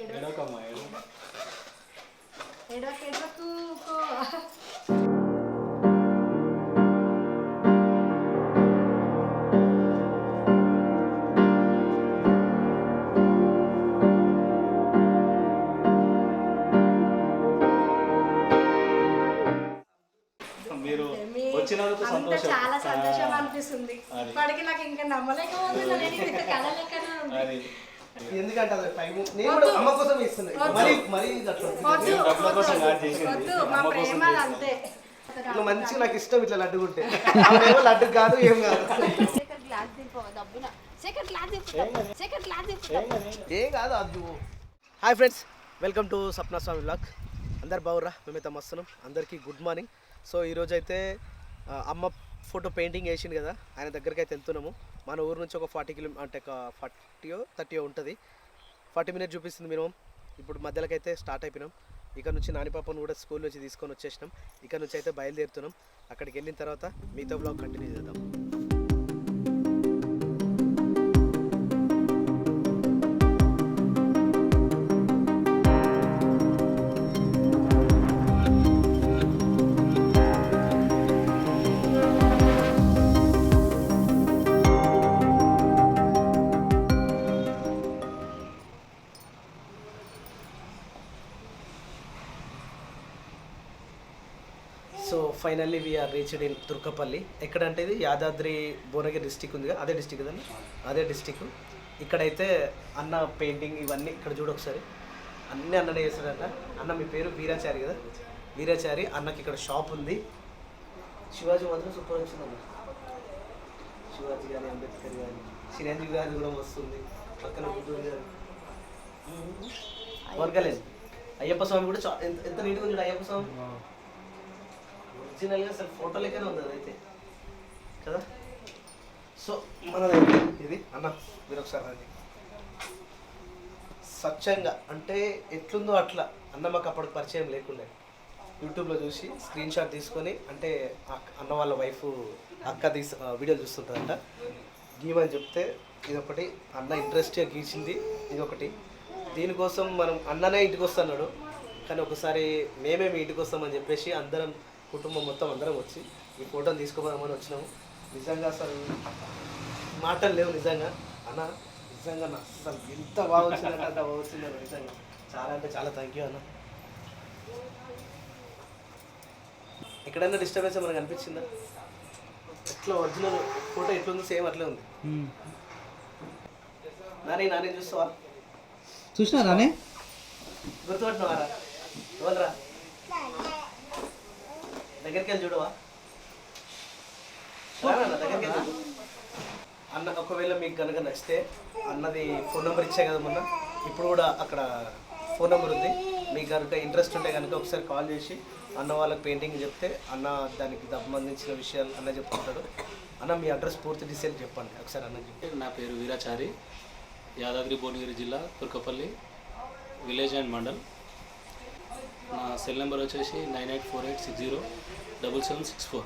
ఏడోకమ్మా ఏడో ఎడవకు ఎడవకు కో. మీరు మీ వచ్చినందుకు అంతా సంతోషం చాలా సంతోషం అనిపిస్తుంది. ఇప్పటికి నాకు ఇంకా నమ్మలేకపోతున్నా నేను కళ లెక్కనే ఉంది. ఎందుకంటే అది టైం నేను కూడా అమ్మ కోసం ఇస్తున్నా. వద్దు. మరి మరి అట్లా వద్దు, నేను డబ్బుల కోసం వద్దు, కాదు చేసింది. వద్దు, మా అమ్మ కోసం ప్రేమ చేశాను. అంతే. ఇట్లా మంచిగా నాకు ఇష్టం ఇట్లా లడ్డు ఉంటే లడ్డు కాదు ఏం కాదు. ఏం కాదు. అద్దు. Hi friends welcome to Sapna Swamy blog అందరు బాగుర్రా మేమైతే వస్తున్నాం అందరికీ గుడ్ మార్నింగ్ సో ఈరోజు అయితే ఆ, అమ్మ ఫోటో పెయింటింగ్ వేసింది కదా ఆయన దగ్గరికి అయితే వెళ్తున్నాము. మన ఊరు నుంచి ఒక ఫార్టీ కిలో అంటే ఒక ఫార్టీయో థర్టీయో ఉంటుంది. ఫార్టీ మినిట్స్ చూపిస్తుంది మినిమం. ఇప్పుడు మధ్యలోకి అయితే స్టార్ట్ అయిపోయినాం. ఇక్కడ నుంచి నానిపాపను కూడా స్కూల్ నుంచి తీసుకొని వచ్చేసినాం. ఇక్కడ నుంచి అయితే బయలుదేరుతున్నాం. అక్కడికి వెళ్ళిన తర్వాత మిగతా బ్లాగ్ కంటిన్యూ చేద్దాం. So finally we reached in Turkapally ఎక్కడంటే ఇది యాదాద్రి భువనగిరి డిస్టిక్ ఉంది కదా? అదే డిస్టిక్ కదండి? అదే డిస్టిక్ ఇక్కడైతే అన్న పెయింటింగ్ ఇవన్నీ ఇక్కడ చూడు ఒకసారి. అన్నీ అన్ననే చేస్తాడంట అన్న మీ పేరు వీరాచారి కదా? వీరాచారి అన్నకి ఇక్కడ షాప్ ఉంది. శివాజీ మాత్రం సూపర్ వచ్చిందన్న శివాజీ కానీ అంబేద్కర్ కానీ చిరంజీవి గారి కూడా వస్తుంది. పక్కన గారు వర్గలేదు. అయ్యప్ప స్వామి కూడా ఎంత నీట్గా ఉంది అయ్యప్ప స్వామి. ఒరిజినల్గా అసలు ఫోటో లెక్కనే ఉంది అదైతే. కదా? సో మనదైతే ఇది అన్న మీరు ఒకసారి రండి. స్వచ్ఛంగా అంటే ఎట్లుందో అట్లా అన్న మాకు అప్పటికి పరిచయం లేకుండే. యూట్యూబ్లో చూసి స్క్రీన్ షాట్ తీసుకొని అంటే అక్క- అన్న వాళ్ళ వైఫ్ అక్క తీసు వీడియోలు చూస్తుంటారంట. గీమని చెప్తే ఇదొకటి అన్న ఇంట్రెస్ట్గా గీచింది ఇదొకటి. దీనికోసం మనం అన్ననే ఇంటికి వస్తున్నాడు కానీ ఒకసారి మేమే మీ ఇంటికి వస్తామని చెప్పేసి అందరం కుటుంబం మొత్తం అందరం వచ్చి ఈ ఫోటోని తీసుకోమని వచ్చినాము. నిజంగా అసలు మాటలు లేవు నిజంగా. అన్న నిజంగా నా అసలు ఎంత బాగా వచ్చిందంటే అంత బాగా వచ్చిందన్న నిజంగా. చాలా అంటే చాలా థ్యాంక్ యూ అన్న. ఎక్కడైనా డిస్టర్బెన్స్ మనకు అనిపించిందా ఎట్లా ఒరిజినల్ ఫోటో ఎట్లుందో సేమ్ అట్లే ఉంది. నాని నాని చూస్తావా? చూసినా రానే గుర్తుపట్టినవారా? ఎవరురా? దగ్గరికి వెళ్ళి చూడవా? దగ్గరికి వెళ్ళి చూడు. అన్న ఒకవేళ మీకు కనుక నచ్చితే అన్నది ఫోన్ నెంబర్ ఇచ్చా కదా మొన్న. ఇప్పుడు కూడా అక్కడ ఫోన్ నెంబర్ ఉంది. మీకు కనుక ఇంట్రెస్ట్ ఉంటే కనుక ఒకసారి కాల్ చేసి అన్న వాళ్ళకి పెయింటింగ్ చెప్తే అన్న దానికి సంబంధించిన విషయాలు అన్న చెప్తుంటాడు అన్న మీ అడ్రస్ పూర్తి డీటెయిల్ చెప్పండి. ఒకసారి అన్న చెప్పి నా పేరు వీరాచారి. యాదాద్రి భువనగిరి జిల్లా తుర్కపల్లి విలేజ్ అండ్ మండల్. నా సెల్ నెంబర్ వచ్చేసి nine eight four eight six zero. Double seven six four.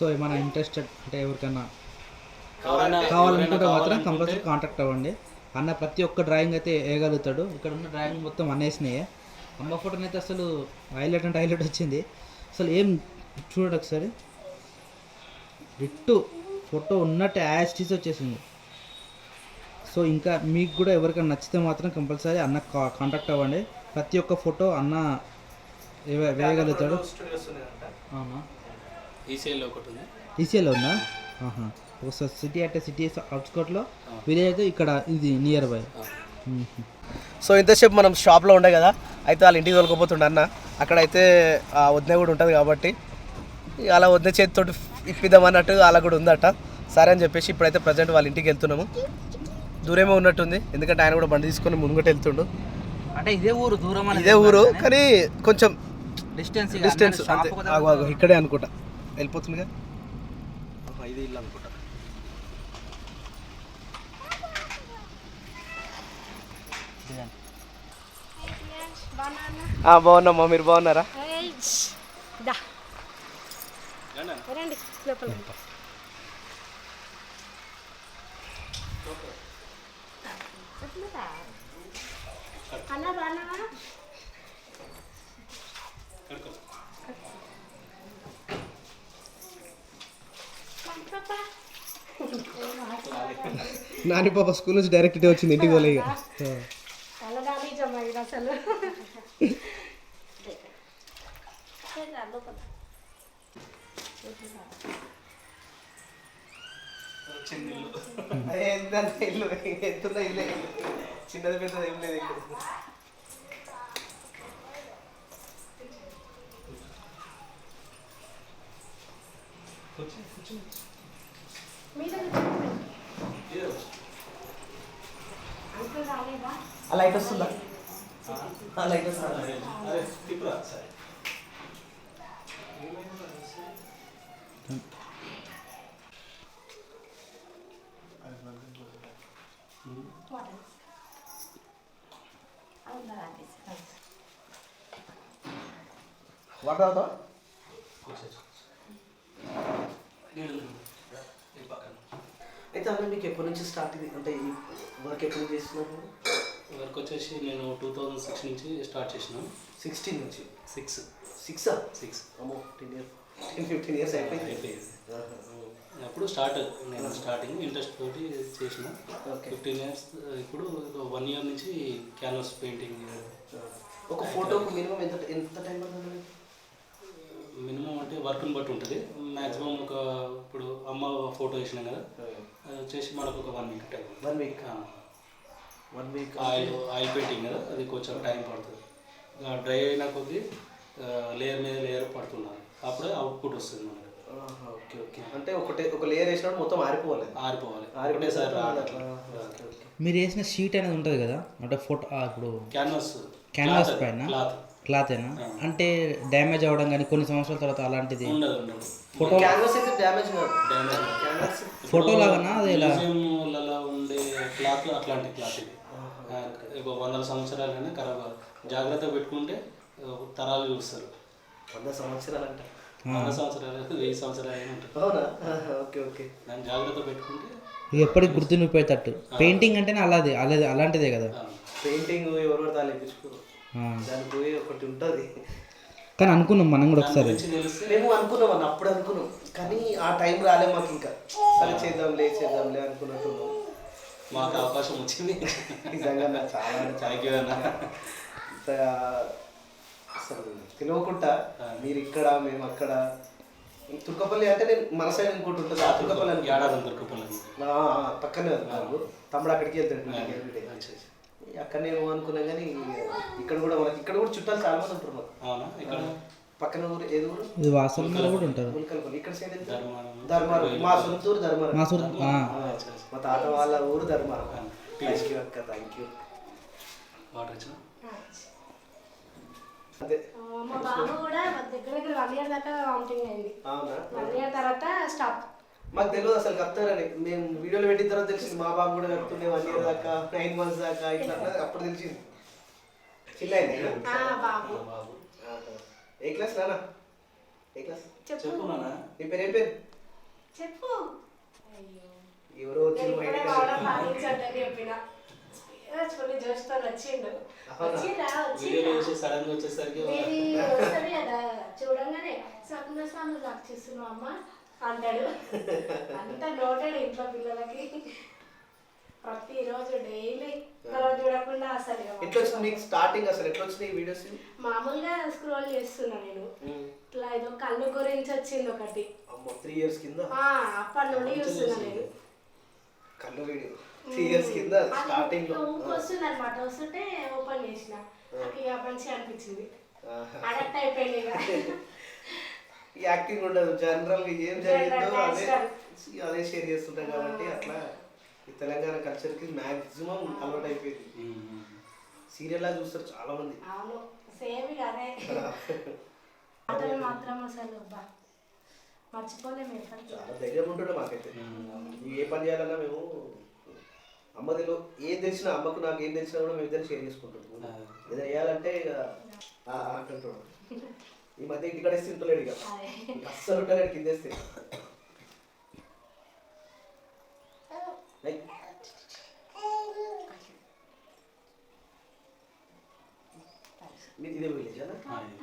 So ఏమైనా ఇంట్రెస్టెడ్ అంటే ఎవరికైనా కావాలనుకుంటే మాత్రం కంపల్సరీ కాంటాక్ట్ అవ్వండి. అన్న ప్రతి ఒక్క డ్రాయింగ్ అయితే వేయగలుగుతాడు. ఇక్కడ ఉన్న డ్రాయింగ్ మొత్తం అన్నేసినాయి అమ్మ ఫోటోని అయితే అసలు హైలైట్ అంటే హైలైట్ వచ్చింది. అసలు ఏం చూడండి ఒకసారి. డిట్టు ఫోటో ఉన్నట్టు యాజ్ టీస్ వచ్చేసింది. సో ఇంకా మీకు కూడా ఎవరికైనా నచ్చితే మాత్రం కంపల్సరీ అన్న కా- కాంటాక్ట్ అవ్వండి. ప్రతి ఒక్క ఫోటో అన్న వే- వేయగలుగుతాడు. అవునా? ఈసీఎల్లో ఒకటి ఉంది. ఒకసారి సిటీ అంటే సిటీ అవుట్స్కట్లో విలేజ్ అయితే ఇక్కడ ఇది నియర్ బై సో ఇంతసేపు మనం షాప్లో ఉండే కదా అయితే వాళ్ళ ఇంటికి తోలుకోపోతుండే అన్న. అక్కడైతే ఆ వదిన కూడా ఉంటుంది కాబట్టి అలా వదిన చేతితో ఇప్పిద్దాం అన్నట్టు అలా కూడా ఉందట. సరే అని చెప్పేసి ఇప్పుడైతే ప్రజెంట్ వాళ్ళ ఇంటికి వెళ్తున్నాము. దూరమే ఉన్నట్టుంది ఎందుకంటే ఆయన కూడా బండి తీసుకొని ముంగట వెళ్తుండు. అంటే ఇదే ఊరు దూరం ఇదే ఊరు కానీ కొంచెం డిస్టెన్స్ డిస్టెన్స్ అంతే. ఆగు, ఆగు, ఇక్కడే అనుకుంటా. వెళ్ళిపోతుందిగా ఆహా, ఇది ఇల్లు అనుకుంటా. ఆ, బాగున్నామ్మా మీరు బాగున్నారా? ఏయ్, దా. రండి లోపల నాని పాప స్కూల్ నుంచి డైరెక్ట్ ఇటే వచ్చింది ఇంటికి పోలే ఇక. అసలు ఇల్లు ఇల్లే. చిన్నది పెద్దది ఏం లేదు ఇక్కడ మీద అంకుల్ రాలేదా ఆ లైట్ వస్తుందా ఆ లైట్ వస్తుందా అరే తిప్పురా సరే వాటర్ అవుతావా ఈ పక్కన అయితే అన్న మీకు ఎప్పటి నుంచి స్టార్ట్ ఇది అంటే ఈ వర్క్ ఎప్పటి నుంచి చేస్తున్నారు? వర్క్ వచ్చేసి నేను టూ థౌజండ్ సిక్స్ నుంచి స్టార్ట్ చేసిన. సిక్స్టీన్ నుంచి? సిక్స్ సిక్స్ సిక్స్ అమ్మో ten years ten fifteen years అయిపోయింది. అయిపోయింది. అప్పుడు స్టార్ట్ నేను స్టార్టింగ్ ఇంట్రెస్ట్ తోటి చేసిన. ఫిఫ్టీన్ ఇయర్స్ ఇప్పుడు వన్ ఇయర్ నుంచి క్యాన్వాస్ పెయింటింగ్ ఒక ఫోటోకు మినిమం ఎంత ఎంత టైం పడుతుంది? మినిమం అంటే వర్క్ని బట్టి ఉంటుంది. మ్యాక్సిమం ఒక ఇప్పుడు అమ్మ ఫోటో వేసినాం కదా. అది వచ్చేసి మనకు ఒక one week time one week one week oil oil painting కదా అది కొంచెం టైం పడుతుంది. డ్రై అయిన కొద్దీ లేయర్ మీద లేయర్ పడుతున్నారు. అప్పుడే అవుట్పుట్ వస్తుంది మనకు. Okay okay. అంటే ఒకటే ఒక లేయర్ వేసినప్పుడు మొత్తం ఆరిపోవాలి? ఆరిపోవాలి. ఆరిపోతే ఓకే. మీరు వేసిన షీట్ అనేది ఉంటుంది కదా అంటే ఫోటో ఇప్పుడు క్యాన్వాస్ క్యాన్వాస్ పైన? క్లాత్ క్లాతేనా అంటే డ్యామేజ్ అవ్వడం కానీ కొన్ని సంవత్సరాల తర్వాత అలాంటిది? ఫోటో క్యాన్వాస్ అయితే డ్యామేజ్ కాదు. డ్యామేజ్ క్యాన్వాస్ ఫోటో లాగానా? అది మ్యూజియంలలో ఉండే క్లాత్ అట్లాంటి క్లాత్ ఇది. ఒక వందల సంవత్సరాలైనా ఖరాబ్ జాగ్రత్త పెట్టుకుంటే తరాలు చూస్తారు. వంద సంవత్సరాలు అంట వంద సంవత్సరాలు వెయ్యి సంవత్సరాలు అయినా ఉంటుంది అవునా ఓకే ఓకే. దాన్ని జాగ్రత్త పెట్టుకుంటే ఎప్పటికి గుర్తుండిపోయేటట్టు. పెయింటింగ్ అంటేనే అలాది అలాది అలాంటిదే కదా. పెయింటింగ్ ఎవరు పడితే. దానికి పోయి ఒకటి ఉంటుంది. కానీ అనుకున్నాం మనం కూడా ఒకసారి. మేము అనుకున్నాం అన్న అప్పుడు అనుకున్నాం. కానీ ఆ టైం రాలే మాకు ఇంకా. సరే చేద్దాంలే చేద్దాంలే అనుకున్నట్టున్నాం. మాకు అవకాశం వచ్చింది. నిజంగా నాకు చాలా థ్యాంక్ యూ అన్న. ఇంత అసలు తెలియకుండా మీరు ఇక్కడ మేము అక్కడ. తుర్కపల్లి అంటే నేను మన సైడ్ ఇంకోటి ఉంటుంది ఆ తుర్కపల్లి. ఏడాది ఆ, పక్కనే నాకు తమ్ముడు అక్కడికి వెళ్తాడు everyday. అక్కడ నేను అనుకున్నాం కానీ ఇక్కడ కూడా మనకి ఇక్కడ కూడా చుట్టాలు చాలా మంది ఉంటారు మాకు. అవునా? ఇక్కడ పక్కన ఊరు ఏది ఊరు? ఇది వాసనలో కూడా ఉంటారు. ఇక్కడ సైడ్? ధర్మారం. మా సొంత ఊరు ధర్మారం. మా ఆ. మా తాత వాళ్ళ ఊరు ధర్మారం. థ్యాంక్ యూ అక్క. థ్యాంక్ యూ వాటర్ ఇచ్చిన? అదే. మా బాబు కూడా దగ్గర దగ్గర వన్ ఇయర్ దాకా కౌంటింగ్ అయింది. అవునా? వన్ ఇయర్ తర్వాత స్టాప్ మాకు తెలియదు అసలు కప్తారని. మేము వీడియోలు పెట్టిన తర్వాత తెలిసింది మా బాబు కూడా కడుతుండే వన్ ఇయర్ దాకా నైన్ మంత్స్ దాకా ఇట్లా అన్నది అప్పుడు తెలిసింది. చిన్న అయింది బాబు బాబు. ఏ క్లాస్ నానా ఏ క్లాస్? చెప్పు. నాన్న. నీ పేరు ఏం పేరు? చెప్పు. అయ్యో ఎవరో వచ్చి నేను చూడంగానే సప్న స్వామి లాక్ చేస్తున్నావు అమ్మ. అంటాడు. అంత నోటాడు ఇంట్లో పిల్లలకి. ప్రతిరోజు డైలీ తర్వాత చూడకుండా అసలు ఎట్లా వచ్చింది మీకు స్టార్టింగ్ అసలు? ఎట్లా వచ్చినాయి వీడియోస్ మామూలుగా స్క్రోల్ చేస్తున్నా నేను. ఇట్లా ఏదో కళ్ళు గురించి వచ్చింది ఒకటి. అమ్మో త్రీ ఇయర్స్ కింద? అప్పటి నుండి చూస్తున్నా నేను. కళ్ళు వీడియో త్రీ ఇయర్స్ కింద స్టార్టింగ్లో. వస్తుంది అనమాట వస్తుంటే ఓపెన్ చేసిన. నాకు ఇక మంచిగా అనిపించింది. అడక్ట్ అయిపోయింది యాక్టింగ్ ఉండదు. జనరల్ ఏం జరిగిందో అదే. అదే షేర్ చేస్తుంటాం కాబట్టి అట్లా ఈ తెలంగాణ కల్చర్కి మాక్సిమం అలవాటు అయిపోయింది సీరియల్ లా చూస్తారు చాలా మంది అవును. సేమ్ అదే. ఆటలు మాత్రం అసలు మర్చిపోలేము చాలా ధైర్యం ఉంటుండే మాకైతే. ఇవి ఏ పని చేయాలన్నా మేము అమ్మదిలో ఏం తెలిసినా అమ్మకు నాకు ఏం తెలిసినా కూడా మేము ఇద్దరు షేర్ చేసుకుంటాం ఏదైనా వేయాలంటే ఇక అంటుంటాడు ఈ మధ్య ఇంటికాడ వేస్తే ఉంటలేడు ఇక. అస్సలు ఉంటాడు కిందేస్తే మీది ఇదే విలేజ్ అన్న ఆ, ఇది.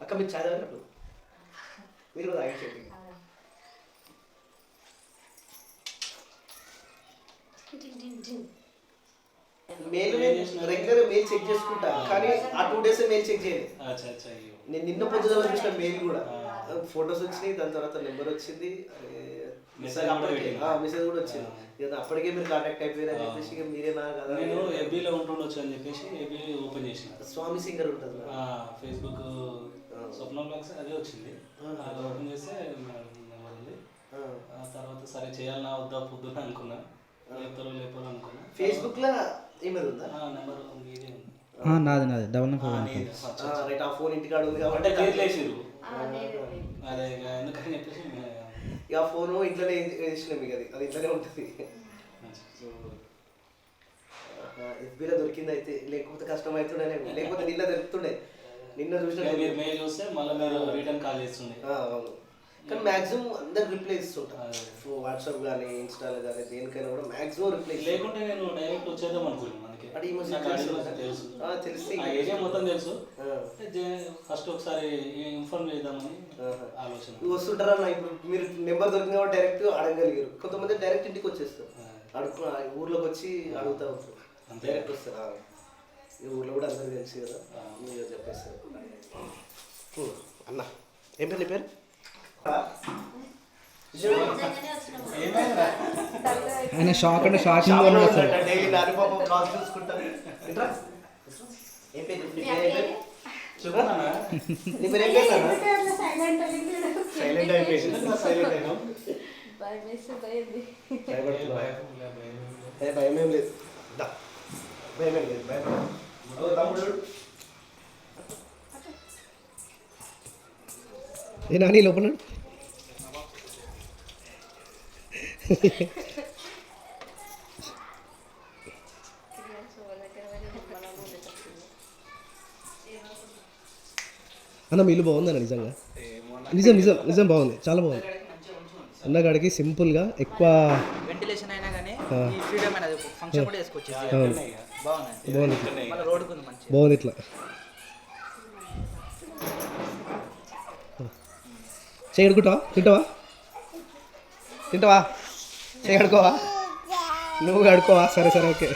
అక్క మీరు చదివినప్పుడు మీరు కూడా తాగించండి మెయిల్ రెగ్యులర్ మెయిల్ చెక్ చేసుకుంటా. కానీ ఆ టూ డేస్ మెయిల్ చెక్ చేయలేదు. నేను నిన్న పొద్దున చూసిన మెయిల్ కూడా. ఫొటోస్ వచ్చినాయి దాని తర్వాత నెంబర్ వచ్చింది. మెసేజ్ కూడా వచ్చింది. ఇక అప్పటికే మీరు కాంటాక్ట్ అయిపోయారని చెప్పేసి ఇక మీరేనా కదా నేను ఎఫ్బీలో ఉంటుండొచ్చు అని చెప్పేసి ఎఫ్బీ ఓపెన్ చేసిన. స్వామి సింగర్ ఉంటుంది ఫేస్బుక్ స్వప్న బ్లాగ్స్ అదే వచ్చింది. అది ఓపెన్ చేస్తే ఆ. తర్వాత సరే చేయాలన్నా వద్దా పొద్దున అనుకున్నా. లేపుతారో లేపారో అనుకున్నా. ఫేస్బుక్ ఈమెయిల్ ఉందా? నెంబర్ ఉంది నాది నాది. Double nine four. రైట్ ఆ ఫోన్ ఇంటికాడ ఉంది అంటే కాబట్టి వేసిర్రు అదే ఎందుకని చెప్పేసి మే- ఇక ఆ ఫోన్ ఇంట్లోనే వేసినాం ఇక అది? అది ఇంట్లోనే ఉంటుంది. ఎఫ్బీలో దొరికింది అయితే లేకపోతే కష్టం అవుతుండే లేకపోతే నిన్న దొరుకుతుండే. నిన్న చూసిన మీరు మెయిల్ చూస్తే మళ్ళీ మీరు రిటర్న్ కాల్ చేస్తుండే. ఆ, అవును. కానీ మాక్సిమం అందరు రిప్లై ఇస్తుంటా అదే. వాట్సాప్ కానీ ఇన్స్టాలో కానీ దేనికైనా కూడా మాక్సిమం రిప్లై లేకుంటే నేను డైరెక్ట్ వచ్చేద్దాం అనుకున్నాను తెలుసు ఏరియా మొత్తం తెలుసు. ఫస్ట్ ఒకసారి ఇన్ఫార్మ్ చేద్దామని. ఆలోచన నువ్వు వస్తుంటారా అన్న ఇప్పుడు మీరు నెంబర్ దొరికింది కాబట్టి డైరెక్ట్ అడగలిగారు కొంతమంది డైరెక్ట్ ఇంటికి వచ్చేస్తారు. అడుగు ఊర్లోకి వచ్చి అడుగుతా ఉంటారు. డైరెక్ట్ వస్తారు. ఈ ఊర్లో కూడా అందరికి తెలుసు కదా. మీరు చెప్పేస్తారు. అన్న ఏం పేరు నీ పేరు ఆయన షాక్ అంటే అసలు. డైలీ నాని పాప బ్లాగ్ చూసుకుంటా ఏంట్రా? ఏం పేరు నీ పేరు ఏం పేరు? చెప్పనా నీ పేరు ఏం పేరు నాన్న? సైలెంట్ సైలెంట్ అయిపోయింది. సైలెంట్ అయినా? భయం ఏ లేదు. దా. భయం ఏం లేదు భయం ఓ తమ్ముడు. ఏ నాని లోపల అన్న మీ ఇల్లు బాగుందన్న నిజంగా. నిజం నిజం నిజం బాగుంది. చాలా బాగుంది. అన్నగాడికి సింపుల్గా ఎక్కువ వెంటిలేషన్ అయినా కానీ ఫ్రీడమ్ అనేది ఫంక్షన్ కూడా బాగుంది. మంచి బాగుంది ఇట్లా. చేయడుకుంటావా తింటావా? తింటావా? చేయడుకోవా నువ్వు కడుకోవా? సరే సరే ఓకే.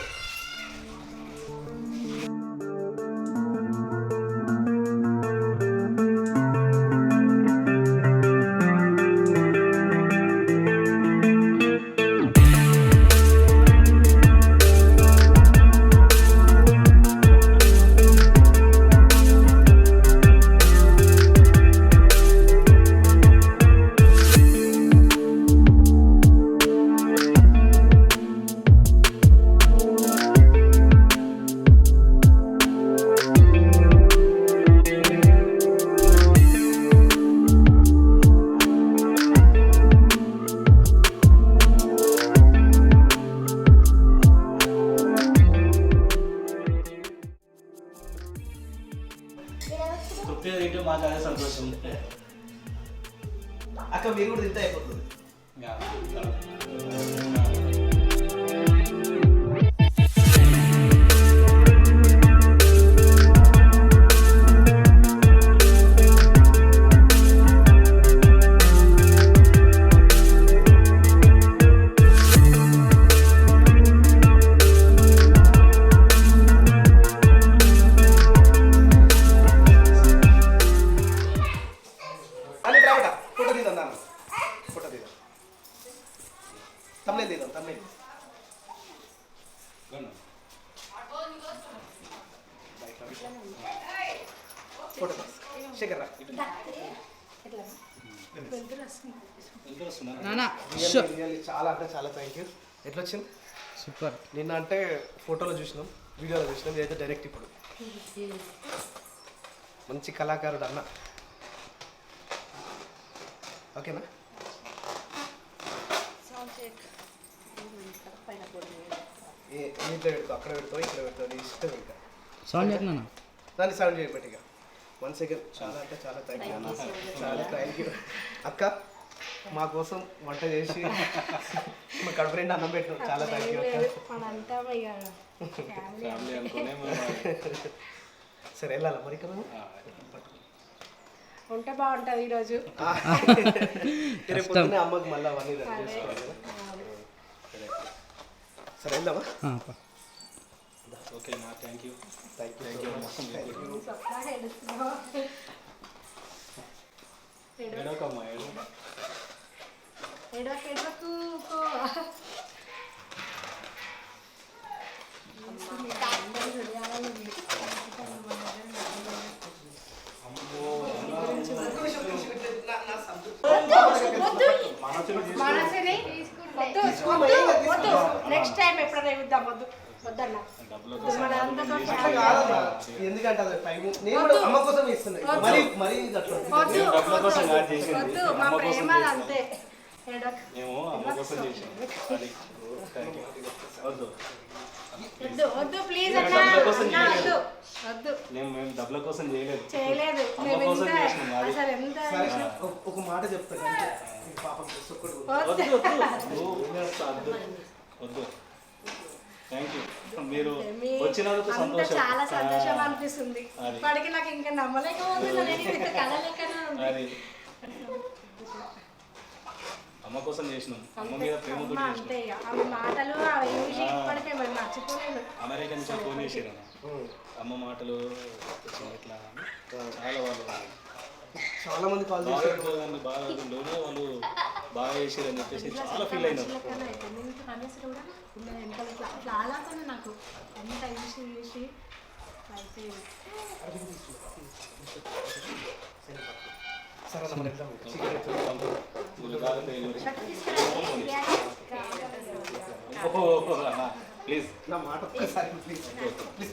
ఎట్లా వచ్చింది సూపర్. నిన్న అంటే ఫోటోలో చూసినాం వీడియోలో చూసినాం ఇదైతే డైరెక్ట్ ఇప్పుడు. మంచి కళాకారుడు అన్న. ఓకేనా? ఏ ఇంట్లో పెడతావు అక్కడ పెడతావు ఇక్కడ పెడతావు నీ ఇష్టం ఇంకా. సౌండ్ చెప్పినా దాన్ని సౌండ్ చేయబట్టి ఇక వన్ సెకండ్ చాలా అంటే చాలా థ్యాంక్ యూ చాలా థ్యాంక్ యూ అక్క? మా కోసం వంట చేసి మా కడుపు నిండా అన్నం పెట్టిన. చాలా థ్యాంక్ యూ సరే వెళ్ళాలా మరి? ఉంటే బాగుంటుంది ఈరోజు. రేపు పొద్దున్నే అమ్మకి మళ్ళీ అవన్నీ చేసుకోవాలి సరే వెళ్దామా. ఓకే మా thank you thank you thank you చొక్కా ఎడుస్తున్నావు. ఏడోకమ్మా ఏడో. ఎడవకు ఎడవకు. మనసుని వద్దు, వద్దు, వద్దు. నెక్స్ట్ టైం ఎప్పుడైనా ఇద్దాం వద్దు వద్దన్న. ఎందుకంటే అది టైం నేను కూడా అమ్మ కోసం ఇస్తున్నా మరి మరి ఇది అట్లా వద్దు డబ్బుల కోసం కాదు చేసింది. వద్దు మా ప్రేమ. అంతే. మేము అమ్మ కోసం చేసాం అది థ్యాంక్ యూ వద్దు వద్దు వద్దు ప్లీజ్ అన్న కోసం అన్న, చేయలేదు. వద్దు వద్దు నేను మేము డబ్బుల కోసం చేయలేదు చేయలేదు అమ్మ మేము కోసం ఎంత చేసినాం అది. అసలు ఎంత సరే ఒక- మాట చెప్తాను అంటే ఈ పాపం డ్రెస్ ఒక్కటి కొను. వద్దు. వద్దు వద్దు వద్దు వద్దు థ్యాంక్ యూ మీరు వచ్చినందుకు సంతోషం. చాలా సంతోషం అనిపిస్తుంది. వాడికి నాకు ఇంకా నేను ఉంది. అది. అమ్మ కోసం చేసినాం. అమ్మ మీద ప్రేమతో అమ్మ చేసినాం. అంతే ఇక. ఆమె మాటలు అవి చూసి ఇప్పటికే మరి మర్చిపోలేదు. అమెరికా నుంచి ఫోన్ చేసారు అమ్మ మాటలు కొంచెం ఇట్లా. చాలా వాళ్ళు. చాలా మంది కాల్ బాగా చేశారు బాగా లోనే వాళ్ళు బాగా చేసారు అని చెప్పేసి చాలా ఫీల్ అయినారు. కూడా వెనకాల ఇట్లా అలాగనే నాకు. ఎంత చూసి చూసి. అయిపోయింది ప్లీజ్ నా మాట ఒక్కసారి ప్లీజ్ ప్లీజ్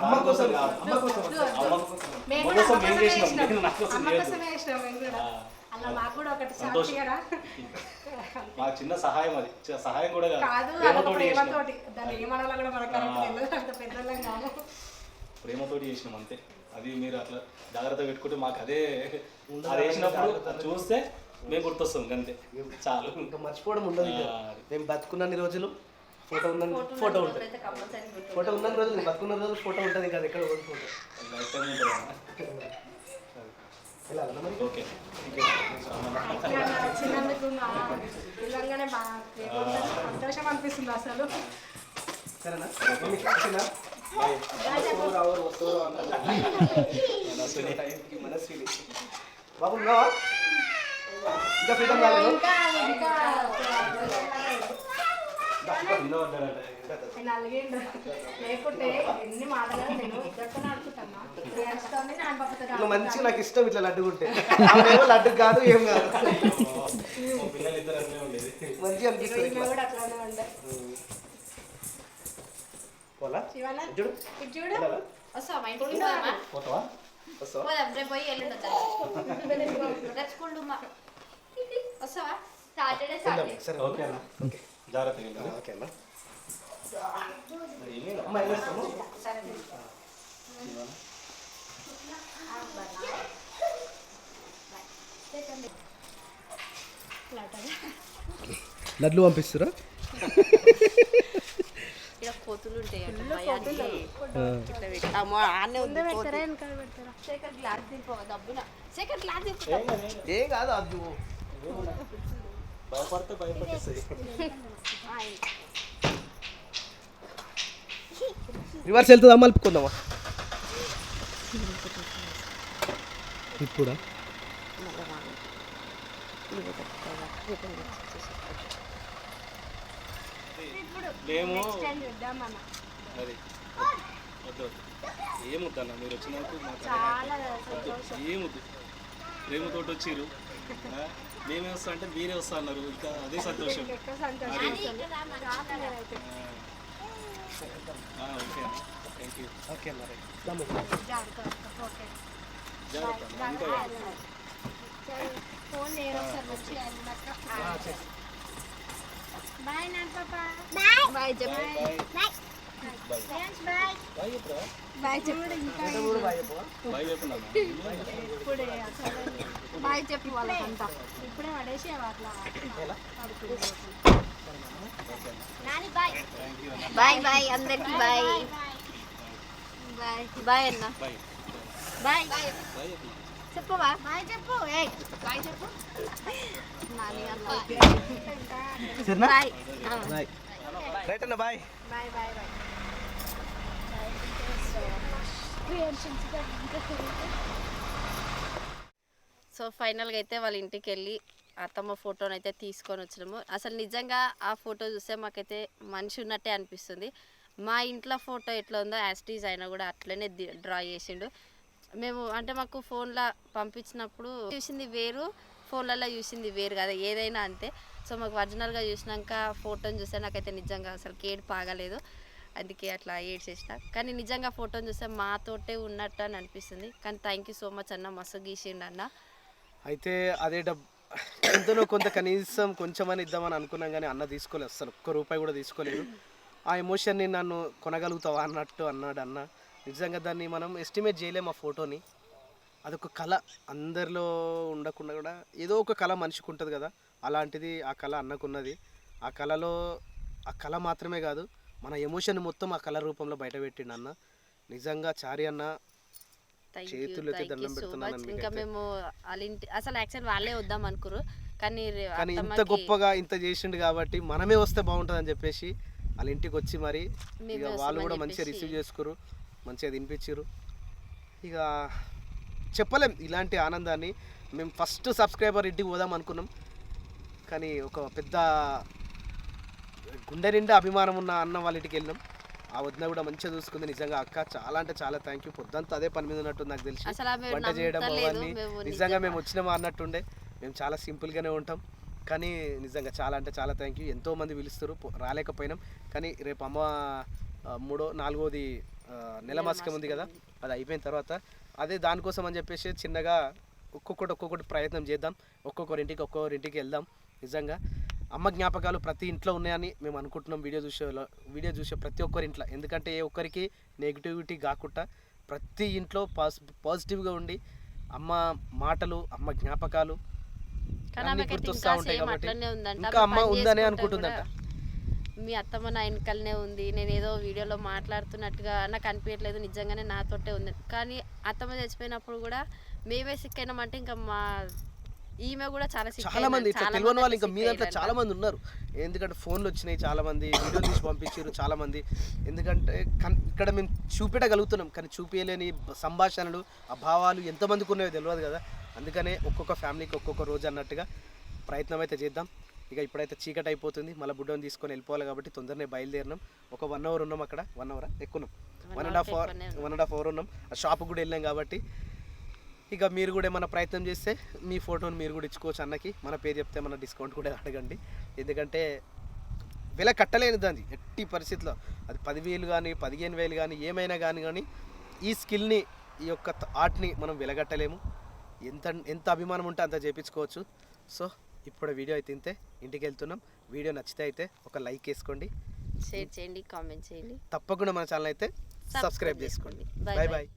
అమ్మ కోసం అమ్మ కోసం అమ్మ కూడా కోసం మేము అలా మాకు ఒకటి మా చిన్న సహాయం అది. సహాయం కూడా కాదు. ప్రేమతోటి దాన్ని ఏమనాలో కూడా మనకు కరెక్ట్ తెలియదు అంత పెద్దలం కాదు. ప్రేమతోటి చేసినాం అంతే. అది మీరు అట్లా జాగ్రత్త పెట్టుకుంటే మాకు అదే అది వేసినప్పుడు చూస్తే మేము గుర్తొస్తాం అంతే చాలు. ఇంకా మర్చిపోవడం ఉండదు మేము బతుకున్నన్ని రోజులు ఫోటో ఉన్న ఫోటో ఉంటుంది. ఫోటో ఉన్న రోజులు నేను బతుకున్న రోజులు ఫోటో ఉంటుంది ఇంకా అది ఎక్కడ పోదు ఫోటో. ఓకే. సంతోషం అనిపిస్తుంది అసలు. సరేనా? బాబు ఇంకా ఫ్రీడమ్ కాలేదు ఇట్లా మంచిగా నాకు ఇష్టం ఇట్లా లడ్డు ఉంటే. లడ్డు కాదు ఏం కాదు. మంచిగా అనిపిస్తుంది పోలా? చూడు. చూడు? వస్తావా? ఇంటికి పోదామా పోతావా? వస్తావా? పోదాం రేపు పోయి ఎల్లుండి వద్దాం. రేపు స్కూల్ వస్తావా సాటర్డే. సాటర్డే సరే. ఓకే అన్న. జాగ్రత్తగా వెళ్ళండి. ఓకే అన్న. మరి ఏమీ అమ్మ వెళ్ళేస్తాము లడ్లు పంపిస్తారా? కోతులు ఉంటాయి ఏం కాదు అది భయపడితే భయపడేస్తుంది రివర్స్ వెళ్తుందా? మలుపుకుందామా ఇప్పుడా? మేము అది. వద్దు వద్దు. ఏముద్దన్న మీరు వచ్చినందుకు మాకు ఏముద్దు ప్రేమతోటి వచ్చిర్రు. ఆ, మేమే వస్తా అంటే మీరే వస్తా అన్నారు. ఇంకా అదే సంతోషం. ఓకే థ్యాంక్ యూ ఓకే అన్న రైట్. దమ్ము. జాగ్రత్త. ఓకే. బాయ్ నాన్న పాప బాయ్ చెప్పు బాయ్ బాయ్ చెప్పు బాయ్ చెప్పండి బాయ్ చెప్పు వాళ్ళకంతా ఇప్పుడే పడేసి అట్లా? బాయ్ బాయ్ అందరికి బాయ్ బాయ్ బాయ్ అన్న. బాయ్ చెప్పవా బాయ్ చెప్పు. బాయ్ చెప్పు. నాని అన్న. సరేనా? బాయ్. బాయ్. రైట్ అన్న bye. Bye bye bye. So ఫైనల్గా అయితే వాళ్ళ ఇంటికి వెళ్ళి అత్తమ్మ ఫోటోని అయితే తీసుకొని వచ్చినాము. అసలు నిజంగా ఆ ఫోటో చూస్తే మాకైతే మనిషి ఉన్నట్టే అనిపిస్తుంది. మా ఇంట్లో ఫోటో ఎట్లా ఉందో యాస్టీజ్ అయినా కూడా అట్లనే డ్రా చేసిండు. మేము అంటే మాకు ఫోన్లో పంపించినప్పుడు చూసింది వేరు ఫోన్లలో చూసింది వేరు కదా ఏదైనా అంతే. సో మాకు ఒరిజినల్గా చూసినాక ఫోటోని చూస్తే నాకైతే నిజంగా అసలు ఏడు పాగలేదు. అందుకే అట్లా ఏడ్ చేసిన కానీ నిజంగా ఫోటోని చూస్తే మాతోటే ఉన్నట్టు అని అనిపిస్తుంది. కానీ థ్యాంక్ యూ సో మచ్ అన్న మస్తు గీసిండు అన్న. అయితే అదే డబ్బు ఎంతనో కొంత కనీసం కొంచెమని ఇద్దామని అనుకున్నాం కానీ అన్న తీసుకోలేదు. అసలు ఒక్క రూపాయి కూడా తీసుకోలేదు. ఆ ఎమోషన్ని నన్ను కొనగలుగుతావా అన్నట్టు అన్నాడు అన్న. నిజంగా దాన్ని మనం ఎస్టిమేట్ చేయలేము ఆ ఫోటోని అదొక కళ అందరిలో ఉండకుండా కూడా ఏదో ఒక కళ మనిషికి ఉంటుంది కదా అలాంటిది ఆ కళ అన్నకున్నది ఆ కళలో ఆ కళ మాత్రమే కాదు మన ఎమోషన్ మొత్తం ఆ కళ రూపంలో బయటపెట్టిండు అన్న నిజంగా చారి అన్న చేతులు దండం పెడుతున్నాను. ఇంకా మేము అసలు యాక్చువల్ వాళ్ళే వద్దాం అనుకురు కానీ కానీ ఇంత గొప్పగా ఇంత చేసిండు కాబట్టి మనమే వస్తే బాగుంటుంది చెప్పేసి వాళ్ళ ఇంటికి వచ్చి మరి ఇక వాళ్ళు కూడా మంచిగా. రిసీవ్ చేసుకురు మంచిగా తినిపించారు ఇక చెప్పలేం ఇలాంటి ఆనందాన్ని. మేము ఫస్ట్ సబ్స్క్రైబర్ ఇంటికి పోదాం అనుకున్నాం. కానీ ఒక పెద్ద గుండె నిండా అభిమానం ఉన్న అన్న వాళ్ళ ఇంటికి వెళ్ళినాం ఆ వదిన కూడా మంచిగా చూసుకుంది. నిజంగా అక్క చాలా అంటే చాలా థ్యాంక్ యూ పొద్దుంతా అదే పని మీద ఉన్నట్టు నాకు తెలిసి. వంట చేయడం అవన్నీ. నిజంగా. మేము వచ్చినామా అన్నట్టుండే. మేము చాలా సింపుల్గానే ఉంటాం. కానీ నిజంగా చాలా అంటే చాలా థ్యాంక్ యూ ఎంతో మంది పిలుస్తారు. రాలేకపోయినాం. కానీ రేపు అమ్మ మూడో నాలుగోది నెల మాసికం ఉంది కదా అది అయిపోయిన తర్వాత అదే దానికోసం అని చెప్పేసి చిన్నగా ఒక్కొక్కటి ఒక్కొక్కటి ప్రయత్నం చేద్దాం. ఒక్కొక్కరింటికి ఒక్కొక్కరింటికి వెళ్దాం నిజంగా. అమ్మ జ్ఞాపకాలు ప్రతి ఇంట్లో ఉన్నాయని మేము అనుకుంటున్నాం వీడియో చూసే వీడియో చూసే ప్రతి ఒక్కరి ఇంట్లో. ఎందుకంటే ఏ ఒక్కరికి నెగిటివిటీ కాకుండా ప్రతి ఇంట్లో పాజిటివ్గా ఉండి అమ్మ మాటలు అమ్మ జ్ఞాపకాలు గుర్తొస్తా ఇంకా ఉంటాయి కాబట్టి ఇంకా అమ్మ ఉందనే అనుకుంటుందంట. మీ అత్తమ్మ నా వెనకలనే ఉంది. నేను ఏదో వీడియోలో మాట్లాడుతున్నట్టుగా నాకు అనిపించట్లేదు నిజంగానే నాతోటే ఉంది. కానీ అత్తమ్మ చచ్చిపోయినప్పుడు కూడా మేమే సిక్ అయినామంటే ఇంకా మా ఈమె కూడా చాలా చాలా మంది. ఇట్లా తెలియని వాళ్ళు ఇంకా మీ దాంట్లో. చాలా మంది ఉన్నారు. ఎందుకంటే ఫోన్లు వచ్చినాయి చాలా మంది వీడియో తీసి పంపించారు చాలా మంది. ఎందుకంటే ఇక్కడ మేము చూపెట్టగలుగుతున్నాం. కానీ చూపించలేని సంభాషణలు ఆ భావాలు ఎంతమందికి ఉన్నాయో తెలియదు కదా. అందుకనే ఒక్కొక్క ఫ్యామిలీకి ఒక్కొక్క రోజు అన్నట్టుగా ప్రయత్నం అయితే చేద్దాం. ఇక ఇప్పుడైతే చీకటి అయిపోతుంది. మళ్ళీ బుడ్డని తీసుకొని వెళ్ళిపోవాలి కాబట్టి తొందరనే బయలుదేరినాం. ఒక వన్ అవర్ ఉన్నాం అక్కడ. వన్ అవరా ఎక్కున్నాం. One and half hour. One and half hour ఉన్నాం. ఆ షాప్కి కూడా వెళ్ళాం కాబట్టి ఇక మీరు కూడా ఏమైనా ప్రయత్నం చేస్తే మీ ఫోటోని మీరు కూడా ఇచ్చుకోవచ్చు అన్నకి. మన పేరు చెప్తే మన డిస్కౌంట్ కూడా అడగండి. ఎందుకంటే విల కట్టలేనిది అది. ఎట్టి పరిస్థితిలో. అది పదివేలు కానీ పదిహేను వేలు కానీ ఏమైనా కానీ కానీ ఈ స్కిల్ని ఈ యొక్క ఆర్ట్ని మనం వెలగట్టలేము. ఎంత ఎంత అభిమానం ఉంటే అంత చేపించుకోవచ్చు. సో ఇప్పుడు వీడియో అయితే ఇంతే. ఇంటికి వెళ్తున్నాం. వీడియో నచ్చితే అయితే ఒక లైక్ వేసుకోండి. షేర్ చేయండి కామెంట్ చేయండి. తప్పకుండా మన ఛానల్ అయితే సబ్స్క్రైబ్ చేసుకోండి. బాయ్. బాయ్